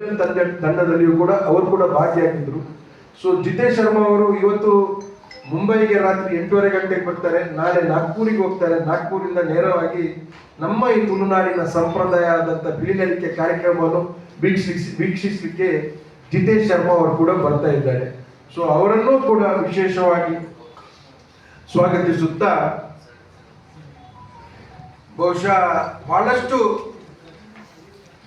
ತಂಡ ತಂಡದಲ್ಲಿಯೂ ಕೂಡ ಅವರು ಕೂಡ ಭಾಗಿಯಾಗಿದ್ರು. ಸೊ ಜಿತೇಶ್ ಶರ್ಮಾ ಅವರು ಇವತ್ತು ಮುಂಬೈಗೆ ರಾತ್ರಿ ಎಂಟೂವರೆ ಗಂಟೆಗೆ ಬರ್ತಾರೆ. ನಾಳೆ ನಾಗ್ಪುರಿಗೆ ಹೋಗ್ತಾರೆ. ನಾಗ್ಪುರಿಂದ ನೇರವಾಗಿ ನಮ್ಮ ಈ ತುಳುನಾಡಿನ ಸಂಪ್ರದಾಯ ಆದಂಥ ಬಿಳಿಗಾರಿಕೆ ಕಾರ್ಯಕ್ರಮವನ್ನು ವೀಕ್ಷಿಸಿ, ವೀಕ್ಷಿಸಲಿಕ್ಕೆ ಜಿತೇಶ್ ಶರ್ಮಾ ಅವರು ಕೂಡ ಬರ್ತಾ ಇದ್ದಾರೆ. ಸೊ ಅವರನ್ನು ಕೂಡ ವಿಶೇಷವಾಗಿ ಸ್ವಾಗತಿಸುತ್ತಾ ಬಹುಶಃ ಬಹಳಷ್ಟು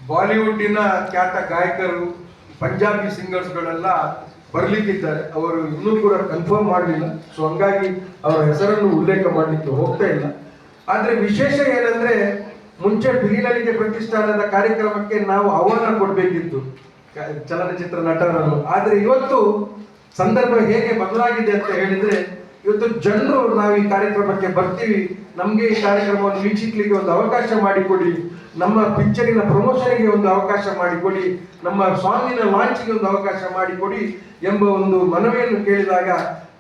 ಬಾಲಿವುಡ್ಡಿನ ಖ್ಯಾತ ಗಾಯಕರು, ಪಂಜಾಬಿ ಸಿಂಗರ್ಸ್ಗಳೆಲ್ಲ ಬರ್ಲಿಕ್ಕಿದ್ದಾರೆ. ಅವರು ಇನ್ನೂ ಕೂಡ ಕನ್ಫರ್ಮ್ ಮಾಡಲಿಲ್ಲ. ಸೊ ಹಂಗಾಗಿ ಅವರ ಹೆಸರನ್ನು ಉಲ್ಲೇಖ ಮಾಡಲಿಕ್ಕೆ ಹೋಗ್ತಾ ಇಲ್ಲ. ಆದರೆ ವಿಶೇಷ ಏನಂದ್ರೆ, ಮುಂಚೆ ಬಿರಿಲಲಿಗೆ ಪ್ರತಿಷ್ಠಾನದ ಕಾರ್ಯಕ್ರಮಕ್ಕೆ ನಾವು ಆಹ್ವಾನ ಕೊಡಬೇಕಿತ್ತು. ಚಲನಚಿತ್ರ ನಟರನ್ನು. ಆದರೆ ಇವತ್ತು ಸಂದರ್ಭ ಹೇಗೆ ಬದಲಾಗಿದೆ ಅಂತ ಹೇಳಿದ್ರೆ ಇವತ್ತು ಜನರು ನಾವು ಈ ಕಾರ್ಯಕ್ರಮಕ್ಕೆ ಬರ್ತೀವಿ. ನಮಗೆ ಈ ಕಾರ್ಯಕ್ರಮವನ್ನು ವೀಕ್ಷಿಸಲಿಕ್ಕೆ ಒಂದು ಅವಕಾಶ ಮಾಡಿಕೊಡಿ. ನಮ್ಮ ಪಿಕ್ಚರಿನ ಪ್ರಮೋಷನ್ಗೆ ಒಂದು ಅವಕಾಶ ಮಾಡಿಕೊಡಿ. ನಮ್ಮ ಸಾಂಗಿನ ಲಾಂಚ್ಗೆ ಒಂದು ಅವಕಾಶ ಮಾಡಿಕೊಡಿ ಎಂಬ ಒಂದು ಮನವಿಯನ್ನು ಕೇಳಿದಾಗ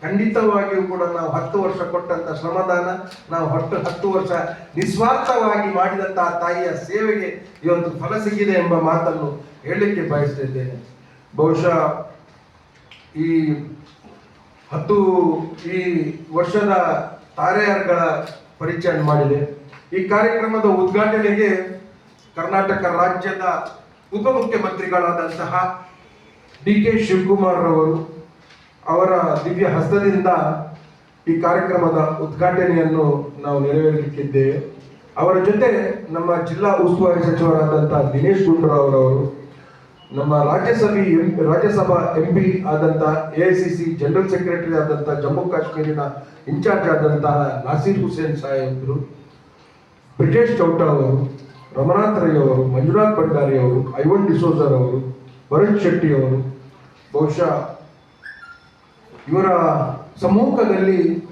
ಖಂಡಿತವಾಗಿಯೂ ಕೂಡ ನಾವು ಹತ್ತು ವರ್ಷ ಕೊಟ್ಟಂಥ ಶ್ರಮದಾನ, ನಾವು ಹತ್ತು ಹತ್ತು ವರ್ಷ ನಿಸ್ವಾರ್ಥವಾಗಿ ಮಾಡಿದಂತಹ ತಾಯಿಯ ಸೇವೆಗೆ ಇವತ್ತು ಫಲ ಸಿಕ್ಕಿದೆ ಎಂಬ ಮಾತನ್ನು ಹೇಳಲಿಕ್ಕೆ ಬಯಸ್ತಿದ್ದೇನೆ ಬಹುಶಃ ಈ ಹತ್ತು ಈ ವರ್ಷದ ತಾರೆಯರ್ಗಳ ಪರಿಚಯ ಮಾಡಿದೆ. ಈ ಕಾರ್ಯಕ್ರಮದ ಉದ್ಘಾಟನೆಗೆ ಕರ್ನಾಟಕ ರಾಜ್ಯದ ಉಪಮುಖ್ಯಮಂತ್ರಿಗಳಾದಂತಹ ಡಿ ಕೆ ಶಿವಕುಮಾರ್ ರವರು ಅವರ ದಿವ್ಯ ಹಸ್ತದಿಂದ ಈ ಕಾರ್ಯಕ್ರಮದ ಉದ್ಘಾಟನೆಯನ್ನು ನಾವು ನೆರವೇರಿಸಲಿಕ್ಕಿದ್ದೇವೆ ಅವರ ಜೊತೆ ನಮ್ಮ ಜಿಲ್ಲಾ ಉಸ್ತುವಾರಿ ಸಚಿವರಾದಂತಹ ದಿನೇಶ್ ಗುಂಡೂರಾವ್ ರವರು ನಮ್ಮ Rajya Sabha M- Rajya Sabha M P ಆದಂತ A I C C general secretary ಆದಂತ ಜಮ್ಮು ಕಾಶ್ಮೀರಿನ ಇನ್ಚಾರ್ಜ್ ಆದಂತಹ ನಾಸೀರ್ ಹುಸೇನ್ ಸಾಹೇಬ್ರು, ಬ್ರಿಜೇಶ್ ಚೌಟ ಅವರು, ರಮನಾಥ್ ರೈ ಅವರು, ಮಂಜುನಾಥ್ ಭಂಡಾರಿ ಅವರು, ಐವನ್ ಡಿಸೋಜರ್ ಅವರು, ವರುಣ್ ಶೆಟ್ಟಿ ಅವರು, ಬಹುಶಃ ಇವರ ಸಮ್ಮುಖದಲ್ಲಿ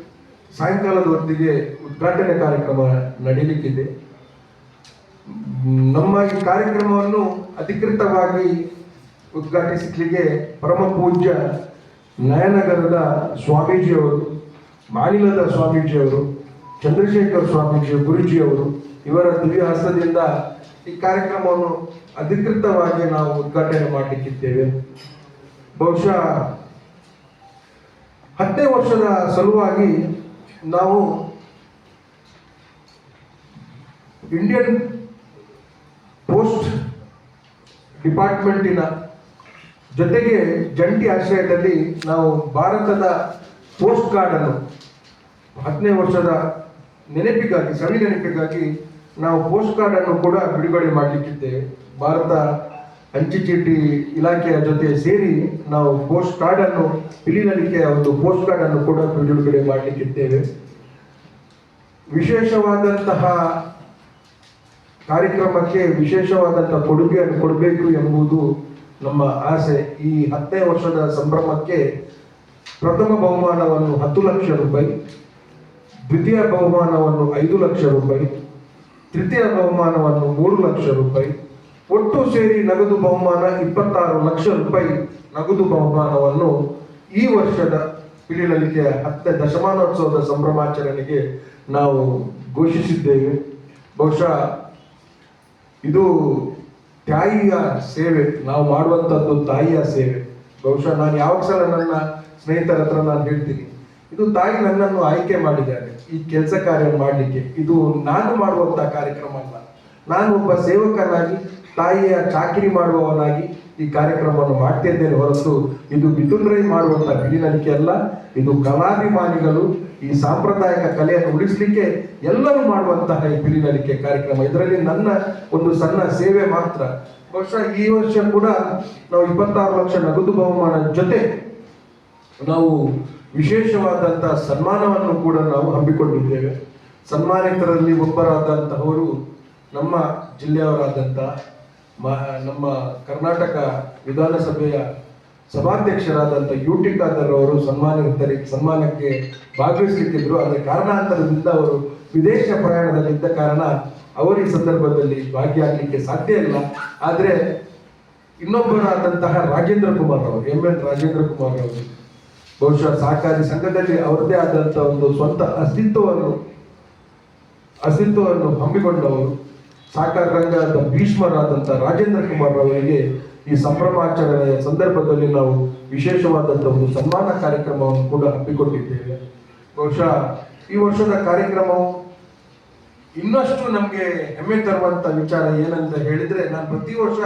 ಸಾಯಂಕಾಲದ ಹೊತ್ತಿಗೆ ಉದ್ಘಾಟನೆ ಕಾರ್ಯಕ್ರಮ ನಡೀಲಿಕ್ಕಿದೆ. ನಮ್ಮ ಈ ಕಾರ್ಯಕ್ರಮವನ್ನು ಅಧಿಕೃತವಾಗಿ ಉದ್ಘಾಟಿಸಲಿಕ್ಕೆ ಪರಮ ಪೂಜ್ಯ ನಯನಗರದ ಸ್ವಾಮೀಜಿಯವರು, ಮಾನಿಲದ ಸ್ವಾಮೀಜಿಯವರು, ಚಂದ್ರಶೇಖರ್ ಸ್ವಾಮೀಜಿ ಗುರುಜಿಯವರು ಇವರ ದಿವ್ಯ ಹಸ್ತದಿಂದ ಈ ಕಾರ್ಯಕ್ರಮವನ್ನು ಅಧಿಕೃತವಾಗಿ ನಾವು ಉದ್ಘಾಟನೆ ಮಾಡಲಿಕ್ಕಿದ್ದೇವೆ. ಬಹುಶಃ ಹತ್ತನೇ ವರ್ಷದ ಸಲುವಾಗಿ ನಾವು ಇಂಡಿಯನ್ ಪೋಸ್ಟ್ ಡಿಪಾರ್ಟ್ಮೆಂಟಿನ ಜೊತೆಗೆ ಜಂಟಿ ಆಶ್ರಯದಲ್ಲಿ ನಾವು ಭಾರತದ ಪೋಸ್ಟ್ ಕಾರ್ಡ್ ಅನ್ನು ಹತ್ತನೇ ವರ್ಷದ ನೆನಪಿಗಾಗಿ, ಸವಿ ನೆನಪಿಗಾಗಿ ನಾವು ಪೋಸ್ಟ್ ಕಾರ್ಡ್ ಅನ್ನು ಕೂಡ ಬಿಡುಗಡೆ ಮಾಡಲಿಕ್ಕಿದ್ದೇವೆ. ಭಾರತ ಅಂಚೆ ಚೀಟಿ ಇಲಾಖೆಯ ಜೊತೆ ಸೇರಿ ನಾವು ಪೋಸ್ಟ್ ಕಾರ್ಡ್ ಅನ್ನು ಇಲಿನಲಿಕೆಯ ಒಂದು ಪೋಸ್ಟ್ ಕಾರ್ಡ್ ಅನ್ನು ಕೂಡ ಬಿಡುಗಡೆ ಮಾಡಲಿಕ್ಕಿದ್ದೇವೆ. ವಿಶೇಷವಾದಂತಹ ಕಾರ್ಯಕ್ರಮಕ್ಕೆ ವಿಶೇಷವಾದಂಥ ಕೊಡುಗೆಯನ್ನು ಕೊಡಬೇಕು ಎಂಬುದು ನಮ್ಮ ಆಸೆ. ಈ ಹತ್ತನೇ ವರ್ಷದ ಸಂಭ್ರಮಕ್ಕೆ ಪ್ರಥಮ ಬಹುಮಾನವನ್ನು ಹತ್ತು ಲಕ್ಷ ರೂಪಾಯಿ, ದ್ವಿತೀಯ ಬಹುಮಾನವನ್ನು ಐದು ಲಕ್ಷ ರೂಪಾಯಿ, ತೃತೀಯ ಬಹುಮಾನವನ್ನು ಮೂರು ಲಕ್ಷ ರೂಪಾಯಿ, ಒಟ್ಟು ಸೇರಿ ನಗದು ಬಹುಮಾನ ಇಪ್ಪತ್ತಾರು ಲಕ್ಷ ರೂಪಾಯಿ ನಗದು ಬಹುಮಾನವನ್ನು ಈ ವರ್ಷದ ಪಿಳಿನಲಿಕೆಯ ಹತ್ತನೇ ದಶಮಾನೋತ್ಸವದ ಸಂಭ್ರಮಾಚರಣೆಗೆ ನಾವು ಘೋಷಿಸಿದ್ದೇವೆ. ಬಹುಶಃ ಇದು ತಾಯಿಯ ಸೇವೆ. ನಾವು ಮಾಡುವಂಥದ್ದು ತಾಯಿಯ ಸೇವೆ. ಬಹುಶಃ ನಾನು ಯಾವ ಸಲ ನನ್ನ ಸ್ನೇಹಿತರ ಹತ್ರ ನಾನು ಹೇಳ್ತೀನಿ. ಇದು ತಾಯಿ ನನ್ನನ್ನು ಆಯ್ಕೆ ಮಾಡಿದ್ದಾರೆ. ಈ ಕೆಲಸ ಕಾರ್ಯ ಮಾಡಲಿಕ್ಕೆ. ಇದು ನಾನು ಮಾಡುವಂತಹ ಕಾರ್ಯಕ್ರಮ ಅಲ್ಲ. ನಾನು ಒಬ್ಬ ಸೇವಕನಾಗಿ, ತಾಯಿಯ ಚಾಕರಿ ಮಾಡುವವನಾಗಿ ಈ ಕಾರ್ಯಕ್ರಮವನ್ನು ಮಾಡ್ತಿದ್ದೇನೆ ಹೊರತು ಇದು ಮಿಥುನ್ ರೈ ಮಾಡುವಂತ ಬಿಡಿನಲಿಕೆ ಅಲ್ಲ, ಇದು ಕಲಾಭಿಮಾನಿಗಳು ಈ ಸಾಂಪ್ರದಾಯಿಕ ಕಲೆಯನ್ನು ಉಳಿಸಲಿಕ್ಕೆ ಎಲ್ಲರೂ ಮಾಡುವಂತಹ ಈ ಬಿಡಿನಲಿಕೆ ಕಾರ್ಯಕ್ರಮ. ಇದರಲ್ಲಿ ನನ್ನ ಒಂದು ಸಣ್ಣ ಸೇವೆ ಮಾತ್ರ. ಬಹುಶಃ ಈ ವರ್ಷ ಕೂಡ ನಾವು ಇಪ್ಪತ್ತಾರು ಲಕ್ಷ ನಗದು ಬಹುಮಾನ ಜೊತೆ ನಾವು ವಿಶೇಷವಾದಂತಹ ಸನ್ಮಾನವನ್ನು ಕೂಡ ನಾವು ಹಮ್ಮಿಕೊಂಡಿದ್ದೇವೆ. ಸನ್ಮಾನಿತರಲ್ಲಿ ಒಬ್ಬರಾದಂತಹವರು ನಮ್ಮ ಜಿಲ್ಲೆಯವರಾದಂತಹ ನಮ್ಮ ಕರ್ನಾಟಕ ವಿಧಾನಸಭೆಯ ಸಭಾಧ್ಯಕ್ಷರಾದಂಥ ಯು ಟಿ ಖಾದರ್ ಅವರು ಸನ್ಮಾನಿತರಿಗೆ ಸನ್ಮಾನಕ್ಕೆ ಭಾಗವಹಿಸಲಿಕ್ಕಿದ್ರು. ಆದರೆ ಕಾರಣಾಂತರದಿಂದ ಅವರು ವಿದೇಶ ಪ್ರಯಾಣದಲ್ಲಿದ್ದ ಕಾರಣ ಅವರು ಈ ಸಂದರ್ಭದಲ್ಲಿ ಭಾಗಿಯಾಗಲಿಕ್ಕೆ ಸಾಧ್ಯ ಇಲ್ಲ. ಆದರೆ ಇನ್ನೊಬ್ಬರಾದಂತಹ ರಾಜೇಂದ್ರ ಕುಮಾರ್ ಅವರು, ಎಂ ಎನ್ ರಾಜೇಂದ್ರ ಕುಮಾರ್ ಅವರು, ಬಹುಶಃ ಸಹಕಾರಿ ಸಂಘದಲ್ಲಿ ಅವರದೇ ಆದಂತಹ ಒಂದು ಸ್ವಂತ ಅಸ್ತಿತ್ವವನ್ನು ಅಸ್ತಿತ್ವವನ್ನು ಹಮ್ಮಿಕೊಂಡವರು ಸಹಕಾರ ರಂಗದ ಭೀಷ್ಮರಾದಂಥ ರಾಜೇಂದ್ರ ಕುಮಾರ್ ಅವರಿಗೆ ಈ ಸಂಭ್ರಮಾಚರಣೆಯ ಸಂದರ್ಭದಲ್ಲಿ ನಾವು ವಿಶೇಷವಾದಂಥ ಒಂದು ಸನ್ಮಾನ ಕಾರ್ಯಕ್ರಮವನ್ನು ಕೂಡ ಹಮ್ಮಿಕೊಂಡಿದ್ದೇವೆ. ಬಹುಶಃ ಈ ವರ್ಷದ ಕಾರ್ಯಕ್ರಮವು ಇನ್ನಷ್ಟು ನಮಗೆ ಹೆಮ್ಮೆ ತರುವಂತ ವಿಚಾರ ಏನಂತ ಹೇಳಿದ್ರೆ, ನಾನು ಪ್ರತಿ ವರ್ಷ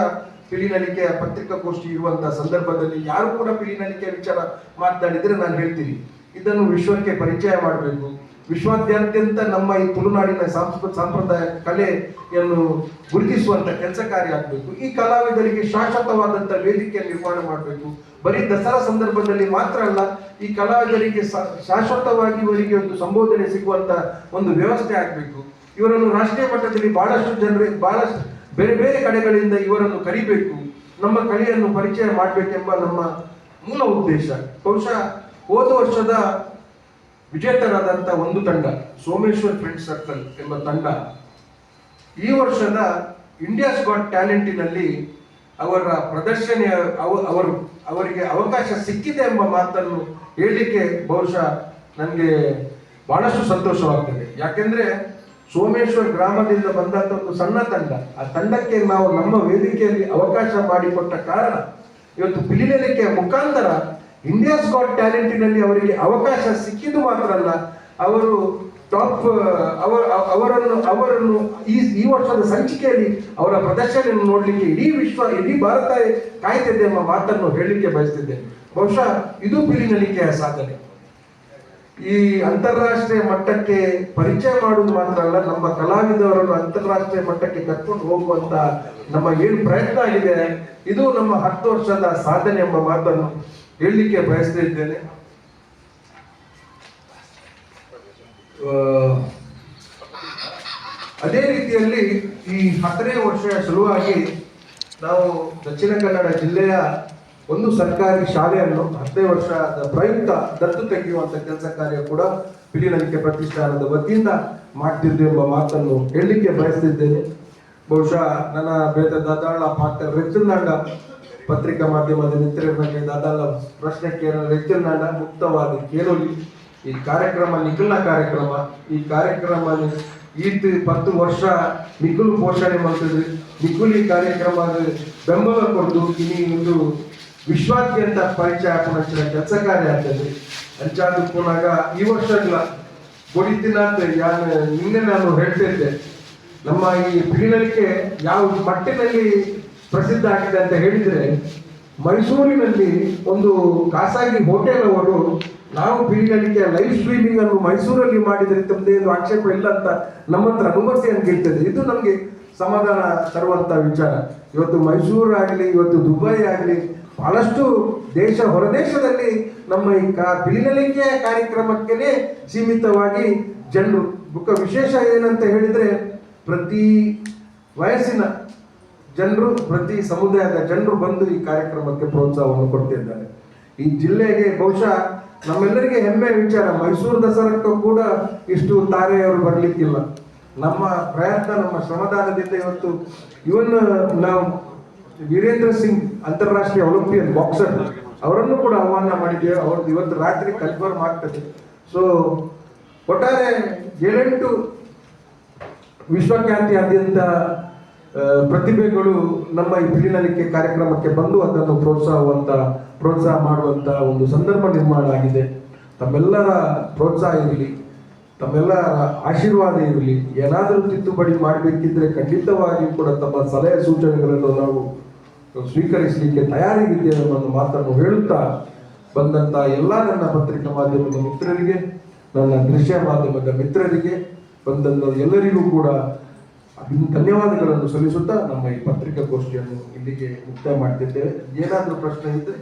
ಪಿಲಿನಲಿಕೆಯ ಪತ್ರಿಕಾಗೋಷ್ಠಿ ಇರುವಂತಹ ಸಂದರ್ಭದಲ್ಲಿ ಯಾರು ಕೂಡ ಪಿಲಿನಲಿಕೆಯ ವಿಚಾರ ಮಾತನಾಡಿದ್ರೆ ನಾನು ಹೇಳ್ತೀನಿ. ಇದನ್ನು ವಿಶ್ವಕ್ಕೆ ಪರಿಚಯ ಮಾಡಬೇಕು. ವಿಶ್ವಾದ್ಯಂತ ನಮ್ಮ ಈ ತುಳುನಾಡಿನ ಸಾಂಸ್ಕೃತಿಕ ಸಂಪ್ರದಾಯ ಕಲೆಯನ್ನು ಗುರುತಿಸುವಂತ ಕೆಲಸ ಕಾರ್ಯ ಆಗಬೇಕು. ಈ ಕಲಾವಿದರಿಗೆ ಶಾಶ್ವತವಾದಂತ ವೇದಿಕೆ ನಿರ್ಮಾಣ ಮಾಡಬೇಕು. ಬರೀ ದಸರಾ ಸಂದರ್ಭದಲ್ಲಿ ಮಾತ್ರ ಅಲ್ಲ, ಈ ಕಲಾವಿದರಿಗೆ ಶಾಶ್ವತವಾಗಿ ಇವರಿಗೆ ಒಂದು ಸಂಬೋಧನೆ ಸಿಗುವಂತ ಒಂದು ವ್ಯವಸ್ಥೆ ಆಗಬೇಕು. ಇವರನ್ನು ರಾಷ್ಟ್ರೀಯ ಮಟ್ಟದಲ್ಲಿ ಬಹಳಷ್ಟು ಜನರು, ಬಹಳಷ್ಟು ಬೇರೆ ಬೇರೆ ಕಡೆಗಳಿಂದ ಇವರನ್ನು ಕರಿಬೇಕು. ನಮ್ಮ ಕಲೆಯನ್ನು ಪರಿಚಯ ಮಾಡಬೇಕೆಂಬ ನಮ್ಮ ಮೂಲ ಉದ್ದೇಶ. ಬಹುಶಃ ಹೋದ ವರ್ಷದ ವಿಜೇತರಾದಂತ ಒಂದು ತಂಡ, ಸೋಮೇಶ್ವರ್ ಫ್ರೆಂಡ್ ಸರ್ಕಲ್ ಎಂಬ ತಂಡ, ಈ ವರ್ಷದ ಇಂಡಿಯಾಸ್ ಗಾಟ್ ಟ್ಯಾಲೆಂಟಿನಲ್ಲಿ ಅವರ ಪ್ರದರ್ಶನ, ಅವ- ಅವರು, ಅವರಿಗೆ ಅವಕಾಶ ಸಿಕ್ಕಿದೆ ಎಂಬ ಮಾತನ್ನು ಹೇಳಲಿಕ್ಕೆ ಬಹುಶಃ ನನಗೆ ಬಹಳಷ್ಟು ಸಂತೋಷವಾಗ್ತದೆ. ಯಾಕೆಂದ್ರೆ ಸೋಮೇಶ್ವರ್ ಗ್ರಾಮದಿಂದ ಬಂದಂತ ಒಂದು ಸಣ್ಣ ತಂಡ, ಆ ತಂಡಕ್ಕೆ ನಾವು ನಮ್ಮ ವೇದಿಕೆಯಲ್ಲಿ ಅವಕಾಶ ಮಾಡಿಕೊಟ್ಟ ಕಾರಣ ಇವತ್ತು ಪಿಲಿನಲಿಕೆಯ ಮುಖಾಂತರ ಇಂಡಿಯಾಸ್ ಗಾಟ್ ಟ್ಯಾಲೆಂಟಿನಲ್ಲಿ ಅವರಿಗೆ ಅವಕಾಶ ಸಿಕ್ಕಿದ್ದು ಮಾತ್ರ ಅಲ್ಲ, ಅವರು ಟಾಪ್ ಅವರ ಅವರನ್ನು ಅವರನ್ನು ಈ ಈ ವರ್ಷದ ಸಂಚಿಕೆಯಲ್ಲಿ ಅವರ ಪ್ರದರ್ಶನ ನೋಡಲಿಕ್ಕೆ ಇಡೀ ವಿಶ್ವ, ಇಡೀ ಭಾರತ ಕಾಯ್ತಿದೆ ಎಂಬ ಮಾತನ್ನು ಹೇಳಲಿಕ್ಕೆ ಬಯಸ್ತಿದ್ದೇನೆ ಬಹುಶಃ ಇದು ಪಿಲಿನಲಿಕೆಯ ಸಾಧನೆ. ಈ ಅಂತಾರಾಷ್ಟ್ರೀಯ ಮಟ್ಟಕ್ಕೆ ಪರಿಚಯ ಮಾಡುವುದು ಮಾತ್ರ ಅಲ್ಲ, ನಮ್ಮ ಕಲಾವಿದರನ್ನು ಅಂತಾರಾಷ್ಟ್ರೀಯ ಮಟ್ಟಕ್ಕೆ ಕರ್ಕೊಂಡು ಹೋಗುವಂತ ನಮ್ಮ ಏನು ಪ್ರಯತ್ನ ಆಗಿದೆ. ಇದು ನಮ್ಮ ಹತ್ತು ವರ್ಷದ ಸಾಧನೆ ಎಂಬ ಮಾತನ್ನು ಹೇಳಲಿಕ್ಕೆ ಬಯಸ್ತಾ ಇದ್ದೇನೆ. ಅದೇ ರೀತಿಯಲ್ಲಿ ಈ ಹತ್ತನೇ ವರ್ಷ ಶುರುವಾಗಿ ನಾವು ದಕ್ಷಿಣ ಕನ್ನಡ ಜಿಲ್ಲೆಯ ಒಂದು ಸರ್ಕಾರಿ ಶಾಲೆಯನ್ನು ಹತ್ತನೇ ವರ್ಷದ ಪ್ರಯುಕ್ತ ದತ್ತು ತೆಗೆಯುವಂತ ಕೆಲಸ ಕಾರ್ಯ ಕೂಡ ಪಿಲಿನಲಿಕೆ ಪ್ರತಿಷ್ಠಾನದ ವತಿಯಿಂದ ಮಾಡ್ತಿದ್ದೆ ಎಂಬ ಮಾತನ್ನು ಹೇಳಲಿಕ್ಕೆ ಬಯಸ್ತಿದ್ದೇನೆ. ಬಹುಶಃ ನನ್ನ ಬೇತ ದಾದಾಳ ಪಾತ್ರ ರೆಚ್ಚಲ್ನಾಂಡ ಪತ್ರಿಕಾ ಮಾಧ್ಯಮದ ಮಿತ್ರರ ಬಗ್ಗೆ ದಾದಾಳ ಪ್ರಶ್ನೆ ಕೇಳಲು ರೆಚ್ಚಲ್ನಾಂಡ ಮುಕ್ತವಾಗಿ ಕೇಳಲಿ. ಈ ಕಾರ್ಯಕ್ರಮ ನಿಖಿಲ್ನ ಕಾರ್ಯಕ್ರಮ. ಈ ಕಾರ್ಯಕ್ರಮ ಈತ ಪತ್ತು ವರ್ಷ ನಿಖುಲ್ ಪೋಷಣೆ ಮಾಡ್ತದೆ ನಿಖುಲ್ ಈ ಕಾರ್ಯಕ್ರಮ ಬೆಂಬಲ ಕೊಟ್ಟು ಇಲ್ಲಿ ಒಂದು ವಿಶ್ವಾದ್ಯಂತ ಪರಿಚಯ ಹಾಕೊಂಡ ಕೆಲಸ ಕಾರ್ಯ ಆಗ್ತದೆ ಅಂಚಾದು ಪುನಾಗ ಈ ವರ್ಷಗಳ ಕೊಡಿತಿನ ಅಂತ ಯಾರು ನಿನ್ನೆ ನಾನು ಹೇಳ್ತಿದ್ದೆ. ನಮ್ಮ ಈ ಪಿಲಿನಲಿಕೆ ಯಾವ ಮಟ್ಟಿನಲ್ಲಿ ಪ್ರಸಿದ್ಧ ಆಗಿದೆ ಅಂತ ಹೇಳಿದ್ರೆ, ಮೈಸೂರಿನಲ್ಲಿ ಒಂದು ಖಾಸಗಿ ಹೋಟೆಲ್ ಅವರು, ನಾವು ಪಿಲಿನಲಿಕೆಯ ಲೈವ್ ಸ್ಟ್ರೀಮಿಂಗ್ ಅನ್ನು ಮೈಸೂರಲ್ಲಿ ಮಾಡಿದರೆ ಒಂದು ಆಕ್ಷೇಪ ಇಲ್ಲ ಅಂತ ನಮ್ಮ ಹತ್ರ ಅಂತ ಹೇಳ್ತದೆ ಇದು ನಮಗೆ ಸಮಾಧಾನ ತರುವಂತ ವಿಚಾರ. ಇವತ್ತು ಮೈಸೂರು ಆಗಲಿ, ಇವತ್ತು ದುಬೈ ಆಗಲಿ, ಬಹಳಷ್ಟು ದೇಶ ಹೊರದೇಶದಲ್ಲಿ ನಮ್ಮ ಈ ಕಾ ಪಿಲಿನಲಿಕೆಯ ಕಾರ್ಯಕ್ರಮಕ್ಕೇನೆ ಸೀಮಿತವಾಗಿ ಜನರು. ಬುಕ್ಕ ವಿಶೇಷ ಏನಂತ ಹೇಳಿದ್ರೆ, ಪ್ರತಿ ವಯಸ್ಸಿನ ಜನರು ಪ್ರತಿ ಸಮುದಾಯದ ಜನರು ಬಂದು ಈ ಕಾರ್ಯಕ್ರಮಕ್ಕೆ ಪ್ರೋತ್ಸಾಹವನ್ನು ಕೊಡ್ತಿದ್ದಾರೆ. ಈ ಜಿಲ್ಲೆಗೆ ಬಹುಶಃ ನಮ್ಮೆಲ್ಲರಿಗೆ ಹೆಮ್ಮೆ ವಿಚಾರ. ಮೈಸೂರು ದಸರಾಕ್ಕೂ ಕೂಡ ಇಷ್ಟು ತಾರೆಯವರು ಬರಲಿಕ್ಕಿಲ್ಲ. ನಮ್ಮ ಪ್ರಯತ್ನ, ನಮ್ಮ ಶ್ರಮದಾನದಿಂದ ಇವತ್ತು ಇವನ್, ನಾವು ವೀರೇಂದ್ರ ಸಿಂಗ್ ಅಂತಾರಾಷ್ಟ್ರೀಯ ಒಲಿಂಪಿಯನ್ ಬಾಕ್ಸರ್, ಅವರನ್ನು ಕೂಡ ಆಹ್ವಾನ ಮಾಡಿದ್ದೇವೆ. ಅವ್ರದ್ದು ಇವತ್ತು ರಾತ್ರಿ ಕನ್ಫರ್ಮ್ ಆಗ್ತದೆ. ಸೊ ಒಟ್ಟಾರೆ ಏಳೆಂಟು ವಿಶ್ವಖ್ಯಾತಿಯಾದ್ಯಂತ ಪ್ರತಿಭೆಗಳು ನಮ್ಮ ಈ ಪಿಲಿನಲಿಕೆ ಕಾರ್ಯಕ್ರಮಕ್ಕೆ ಬಂದು ಅದನ್ನು ಪ್ರೋತ್ಸಾಹವಂತ, ಪ್ರೋತ್ಸಾಹ ಮಾಡುವಂತ ಒಂದು ಸಂದರ್ಭ ನಿರ್ಮಾಣ ಆಗಿದೆ. ತಮ್ಮೆಲ್ಲರ ಪ್ರೋತ್ಸಾಹ ಇರಲಿ ತಮ್ಮೆಲ್ಲರ ಆಶೀರ್ವಾದ ಇರಲಿ, ಏನಾದರೂ ತಿದ್ದುಪಡಿ ಮಾಡಬೇಕಿದ್ರೆ ಖಂಡಿತವಾಗಿಯೂ ಕೂಡ ತಮ್ಮ ಸಲಹೆ ಸೂಚನೆಗಳನ್ನು ನಾವು ಸ್ವೀಕರಿಸಲಿಕ್ಕೆ ತಯಾರಿಗಿದ್ದೇವೆ ಅನ್ನೋ ಮಾತನ್ನು ಹೇಳುತ್ತಾ ಬಂದಂತ ಎಲ್ಲ ನನ್ನ ಪತ್ರಿಕಾ ಮಾಧ್ಯಮದ ಮಿತ್ರರಿಗೆ, ನನ್ನ ದೃಶ್ಯ ಮಾಧ್ಯಮದ ಮಿತ್ರರಿಗೆ, ಬಂದಂತ ಎಲ್ಲರಿಗೂ ಕೂಡ ಧನ್ಯವಾದಗಳನ್ನು ಸಲ್ಲಿಸುತ್ತಾ ನಮ್ಮ ಈ ಪತ್ರಿಕಾಗೋಷ್ಠಿಯನ್ನು ಇಲ್ಲಿಗೆ ಮುಕ್ತಾಯ ಮಾಡ್ತಿದ್ದೇವೆ. ಏನಾದರೂ ಪ್ರಶ್ನೆ ಇದ್ದರೆ